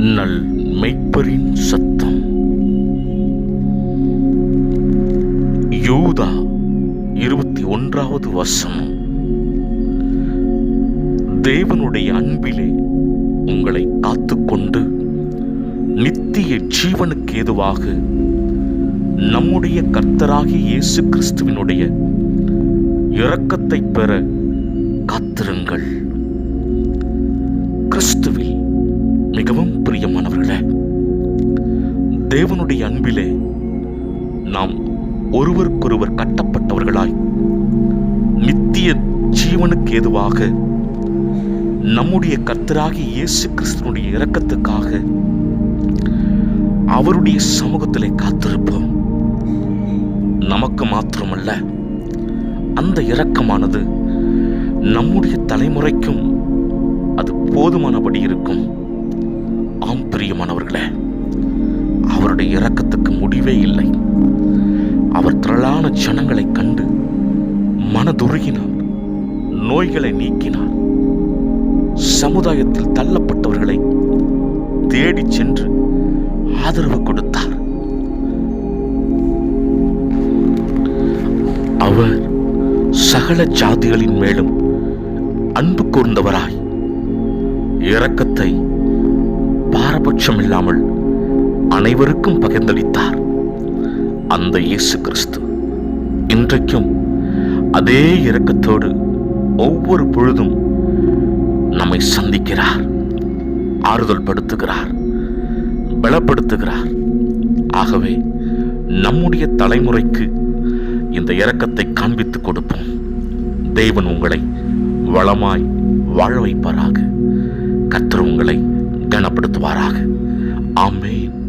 நல் மெய்ப்பரின் சத்தம். யூதா இருபத்தி ஒன்றாவது வசனம். தேவனுடைய அன்பிலே உங்களை காத்துக்கொண்டு நித்திய ஜீவனுக்கு ஏதுவாக நம்முடைய கர்த்தராகி இயேசு கிறிஸ்துவினுடைய இரக்கத்தை பெற காத்திருங்கள். கிறிஸ்துவில் மிகவும் பிரியமானவர்களே தேவனுடைய அன்பிலே நாம் ஒருவருக்கொருவர் கட்டப்பட்டவர்களாய் நித்திய ஜீவனுக்கு ஏதுவாக நம்முடைய கர்த்தராகி இயேசு கிறிஸ்தனுடைய இரக்கத்துக்காக அவருடைய சமூகத்திலே காத்திருப்போம். நமக்கு மாத்திரமல்ல அந்த இரக்கமானது நம்முடைய தலைமுறைக்கும் அது போதுமானபடி இருக்கும். ஆம் பிரியமானவர்களே. அவருடைய இரக்கத்துக்கு முடிவே இல்லை. அவர் திரளான ஜனங்களை கண்டு மனதுருகினார் நோய்களை நீக்கினார். சமுதாயத்தில் தள்ளப்பட்டவர்களை தேடி சென்று ஆதரவு கொடுத்தார். அவர் சகல ஜாதிகளின் மேலும் அன்பு கூர்ந்தவராய் இரக்கத்தை பாரபட்சம் இல்லாமல் அனைவருக்கும் பகிர்ந்தளித்தார். அந்த இயேசு கிறிஸ்து இன்றைக்கும் அதே இரக்கத்தோடு ஒவ்வொரு பொழுதும் நம்மை சந்திக்கிறார் ஆறுதல் படுத்துகிறார் பலப்படுத்துகிறார். ஆகவே நம்முடைய தலைமுறைக்கு இந்த இரக்கத்தை காண்பித்துக் கொடுப்போம். தேவன் உங்களை வளமாய் வாழ வைப்பாராக. கத்திர உங்களை கனப்படுத்துவாராக ஆமேன்.